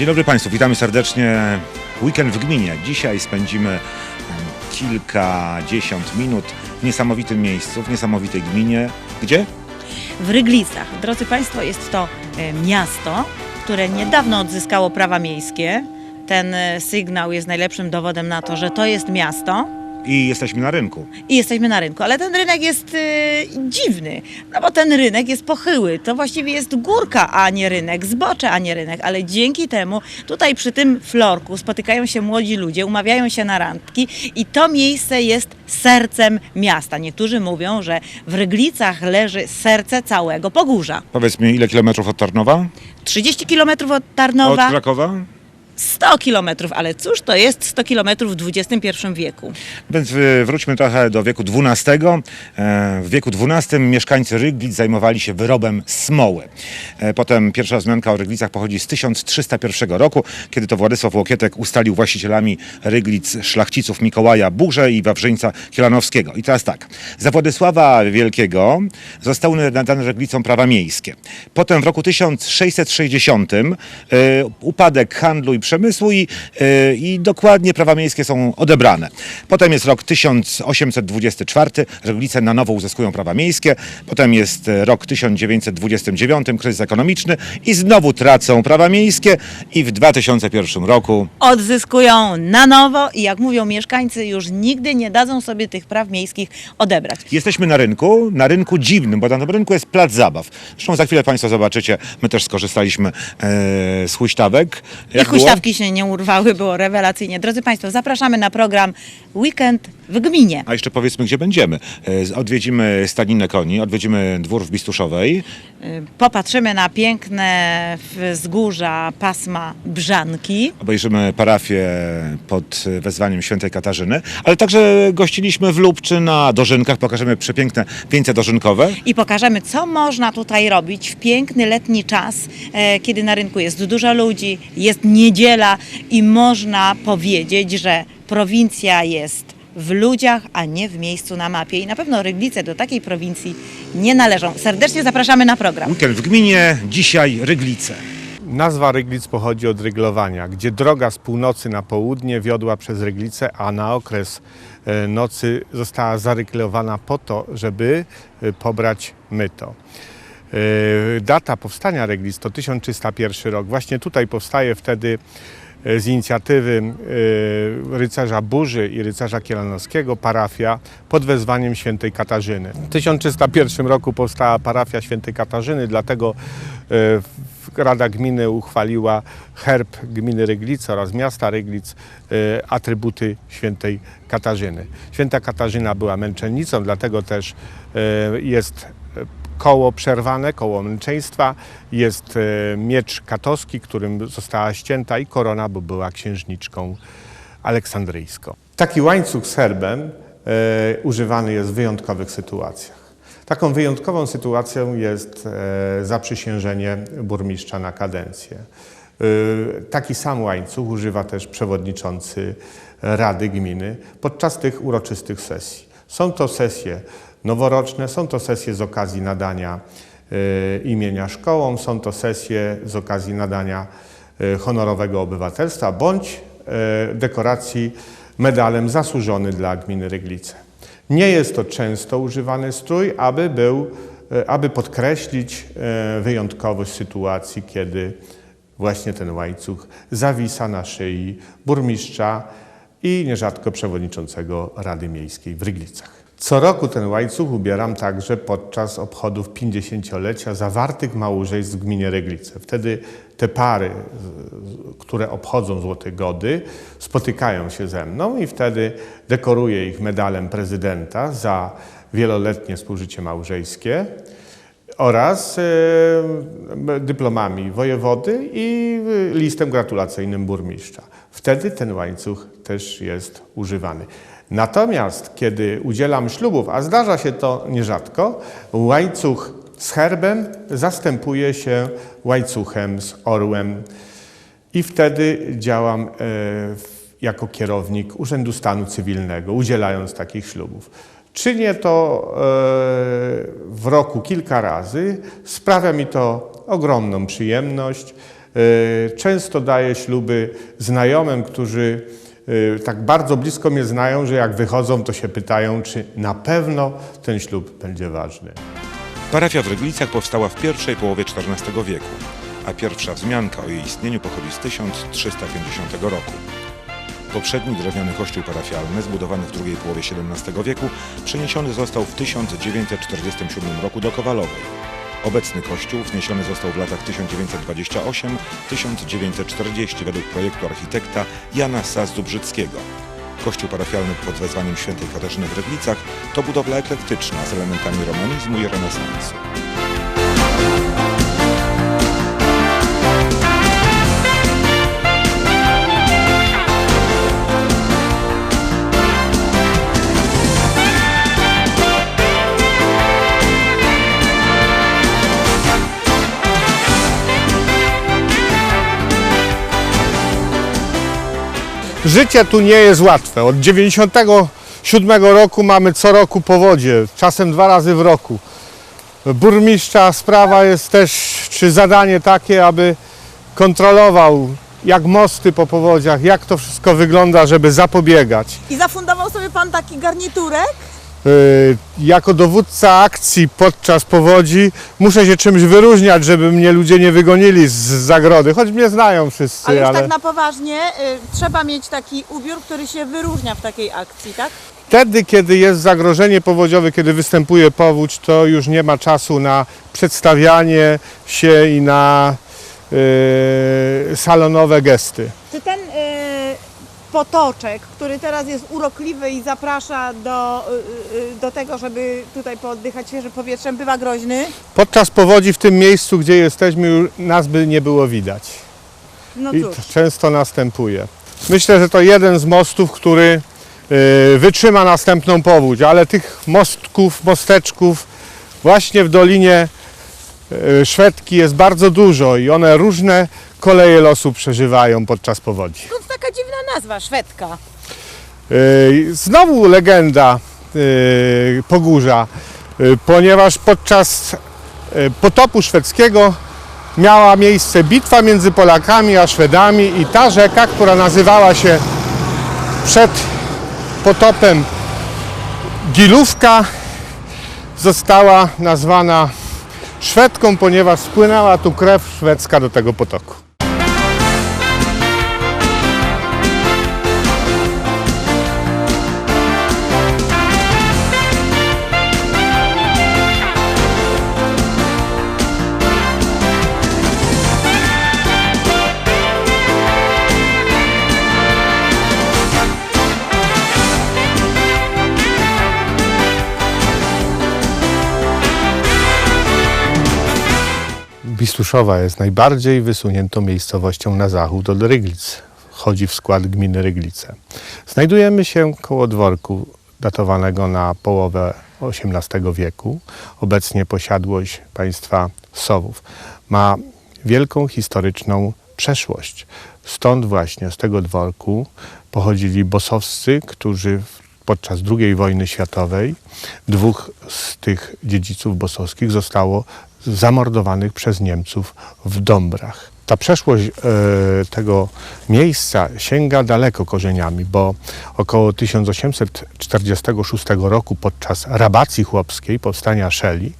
Dzień dobry Państwu, witamy serdecznie. Weekend w gminie. Dzisiaj spędzimy kilkadziesiąt minut w niesamowitym miejscu, w niesamowitej gminie. Gdzie? w Ryglicach. Drodzy Państwo, jest to e, miasto, które niedawno odzyskało prawa miejskie. Ten e, sygnał jest najlepszym dowodem na to, że to jest miasto I jesteśmy na rynku. i jesteśmy na rynku. Ale ten rynek jest e, dziwny, no bo ten rynek jest pochyły. To właściwie jest górka, a nie rynek, zbocze, a nie rynek. Ale dzięki temu tutaj przy tym florku spotykają się młodzi ludzie, umawiają się na randki i to miejsce jest sercem miasta. Niektórzy mówią, że w Ryglicach leży serce całego Pogórza. Powiedz mi, ile kilometrów od Tarnowa? 30 km od Od Tarnowa, Krakowa? 100 km, ale cóż to jest 100 km w XXI wieku? Więc y, wróćmy trochę do wieku XII. E, W wieku XII mieszkańcy Ryglic zajmowali się wyrobem smoły. E, Potem pierwsza wzmianka o Ryglicach pochodzi z 1301 roku, kiedy to Władysław Łokietek ustalił właścicielami Ryglic szlachciców Mikołaja Burze i Wawrzyńca Kielanowskiego. I teraz tak, za Władysława Wielkiego zostały nadane Ryglicom prawa miejskie. Potem w roku 1660 e, upadek handlu i przemysłu i, e, i dokładnie prawa miejskie są odebrane. Potem jest rok 1824, Ryglice na nowo uzyskują prawa miejskie. Potem jest e, rok 1929, kryzys ekonomiczny i znowu tracą prawa miejskie i w 2001 roku Odzyskują na nowo i jak mówią mieszkańcy, już nigdy nie dadzą sobie tych praw miejskich odebrać. Jesteśmy na rynku, na rynku dziwnym, bo na tym rynku jest plac zabaw. Zresztą za chwilę Państwo zobaczycie, my też skorzystaliśmy e, z huśtawek. I Jak huśtawki się nie urwały, było rewelacyjnie. Drodzy Państwo, zapraszamy na program Weekend w Gminie. A jeszcze powiedzmy, gdzie będziemy. E, Odwiedzimy stadninę koni, odwiedzimy dwór w Bistuszowej. Y, Popatrzymy na piękne wzgórza pasma Brzanki. Obejrzymy parafię pod wezwaniem świętej Katarzyny, ale także gościliśmy w Lubczy na dożynkach, pokażemy przepiękne wieńce dożynkowe. i pokażemy, co można tutaj robić w piękny letni czas, e, kiedy na rynku jest dużo ludzi, jest niedziela i można powiedzieć, że prowincja jest w ludziach, a nie w miejscu na mapie. I na pewno Ryglice do takiej prowincji nie należą. Serdecznie zapraszamy na program. Weekend w gminie, dzisiaj Ryglice. Nazwa Ryglic pochodzi od ryglowania, gdzie droga z północy na południe wiodła przez Ryglice, a na okres e, nocy została zaryglowana po to, żeby e, pobrać myto. E, Data powstania Ryglic to 1301 rok. Właśnie tutaj powstaje wtedy z inicjatywy e, rycerza Burzy i rycerza Kielanowskiego parafia pod wezwaniem świętej Katarzyny. W 1301 roku powstała parafia świętej Katarzyny, dlatego e, Rada Gminy uchwaliła herb gminy Ryglice oraz miasta Ryglic, e, atrybuty świętej Katarzyny. Święta Katarzyna była męczennicą, dlatego też e, jest e, koło przerwane, koło męczeństwa, jest e, miecz katowski, którym została ścięta i korona, bo była księżniczką aleksandryjską. Taki łańcuch z herbem e, używany jest w wyjątkowych sytuacjach. Taką wyjątkową sytuacją jest e, zaprzysiężenie burmistrza na kadencję. Taki sam łańcuch używa też przewodniczący Rady Gminy podczas tych uroczystych sesji. Są to sesje noworoczne, są to sesje z okazji nadania e, imienia szkołom, są to sesje z okazji nadania e, honorowego obywatelstwa bądź e, dekoracji medalem zasłużony dla gminy Ryglice. Nie jest to często używany strój, aby, był, aby podkreślić wyjątkowość sytuacji, kiedy właśnie ten łańcuch zawisa na szyi burmistrza i nierzadko przewodniczącego Rady Miejskiej w Ryglicach. Co roku ten łańcuch ubieram także podczas obchodów 50-lecia zawartych małżeństw w gminie Ryglice. Wtedy te pary, które obchodzą Złote Gody, spotykają się ze mną i wtedy dekoruję ich medalem prezydenta za wieloletnie współżycie małżeńskie oraz e, dyplomami wojewody i e, listem gratulacyjnym burmistrza. Wtedy ten łańcuch też jest używany. Natomiast kiedy udzielam ślubów, a zdarza się to nierzadko, łańcuch z herbem zastępuje się łańcuchem z orłem i wtedy działam e, jako kierownik Urzędu Stanu Cywilnego, udzielając takich ślubów. Czynię to e, w roku kilka razy. Sprawia mi to ogromną przyjemność. E, Często daję śluby znajomym, którzy tak bardzo blisko mnie znają, że jak wychodzą, to się pytają, czy na pewno ten ślub będzie ważny. Parafia w Ryglicach powstała w pierwszej połowie XIV wieku, a pierwsza wzmianka o jej istnieniu pochodzi z 1350 roku. Poprzedni drewniany kościół parafialny, zbudowany w drugiej połowie XVII wieku, przeniesiony został w 1947 roku do Kowalowej. Obecny kościół wzniesiony został w latach 1928-1940 według projektu architekta Jana Saz-Zubrzyckiego. Kościół parafialny pod wezwaniem świętej Katarzyny w Ryglicach to budowla eklektyczna z elementami romanizmu i renesansu. Życie tu nie jest łatwe. Od 97 roku mamy co roku powodzie, czasem dwa razy w roku. Burmistrza sprawa jest też, czy zadanie takie, aby kontrolował jak mosty po powodziach, jak to wszystko wygląda, żeby zapobiegać. I zafundował sobie pan taki garniturek? Yy, jako dowódca akcji podczas powodzi muszę się czymś wyróżniać, żeby mnie ludzie nie wygonili z zagrody, choć mnie znają wszyscy, Ale ale, już tak na poważnie, y, trzeba mieć taki ubiór, który się wyróżnia w takiej akcji, tak? wtedy, kiedy jest zagrożenie powodziowe, kiedy występuje powódź, to już nie ma czasu na przedstawianie się i na yy, salonowe gesty. Czy ten y, potoczek, który teraz jest urokliwy i zaprasza do, y, y, do tego, żeby tutaj pooddychać świeżym powietrzem, bywa groźny? Podczas powodzi w tym miejscu, gdzie jesteśmy, nas by nie było widać. No I cóż. często następuje. Myślę, że to jeden z mostów, który y, wytrzyma następną powódź, ale tych mostków, mosteczków właśnie w Dolinie Szwedki jest bardzo dużo i one różne koleje losu przeżywają podczas powodzi. Skąd taka dziwna nazwa, Szwedka? Znowu legenda y, Pogórza, ponieważ podczas potopu szwedzkiego miała miejsce bitwa między Polakami a Szwedami i ta rzeka, która nazywała się przed potopem Gilówka, została nazwana Szwedką, ponieważ spłynęła tu krew szwedzka do tego potoku. Bistuszowa jest najbardziej wysuniętą miejscowością na zachód od Ryglic. Wchodzi w skład gminy Ryglice. Znajdujemy się koło dworku datowanego na połowę XVIII wieku. Obecnie posiadłość państwa Sowów. Ma wielką historyczną przeszłość. Stąd właśnie z tego dworku pochodzili bosowscy, którzy w- podczas II wojny światowej dwóch z tych dziedziców bosowskich zostało zamordowanych przez Niemców w Dąbrach. Ta przeszłość e, tego miejsca sięga daleko korzeniami, bo około 1846 roku podczas rabacji chłopskiej, powstania Szeli,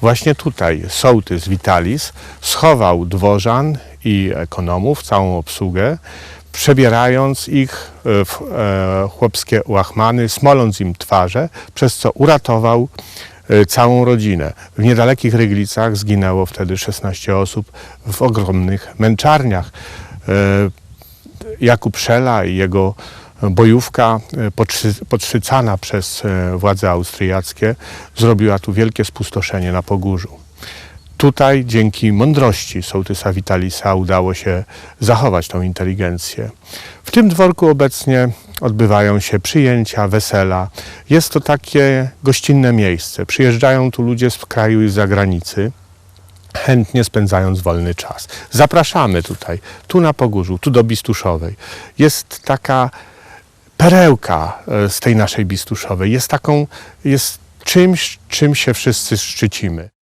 właśnie tutaj sołtys Vitalis schował dworzan i ekonomów, całą obsługę, przebierając ich e, w e, chłopskie łachmany, smoląc im twarze, przez co uratował e, całą rodzinę. W niedalekich Ryglicach zginęło wtedy 16 osób w ogromnych męczarniach. Jakub Szela i jego bojówka e, podszy, podszycana przez e, władze austriackie zrobiła tu wielkie spustoszenie na Pogórzu. Tutaj dzięki mądrości sołtysa Vitalisa udało się zachować tą inteligencję. W tym dworku obecnie odbywają się przyjęcia, wesela. Jest to takie gościnne miejsce. Przyjeżdżają tu ludzie z kraju i z zagranicy chętnie spędzając wolny czas. Zapraszamy tutaj, tu na Pogórzu, tu do Bistuszowej. Jest taka perełka e, z tej naszej Bistuszowej. Jest taką, jest czymś, czym się wszyscy szczycimy.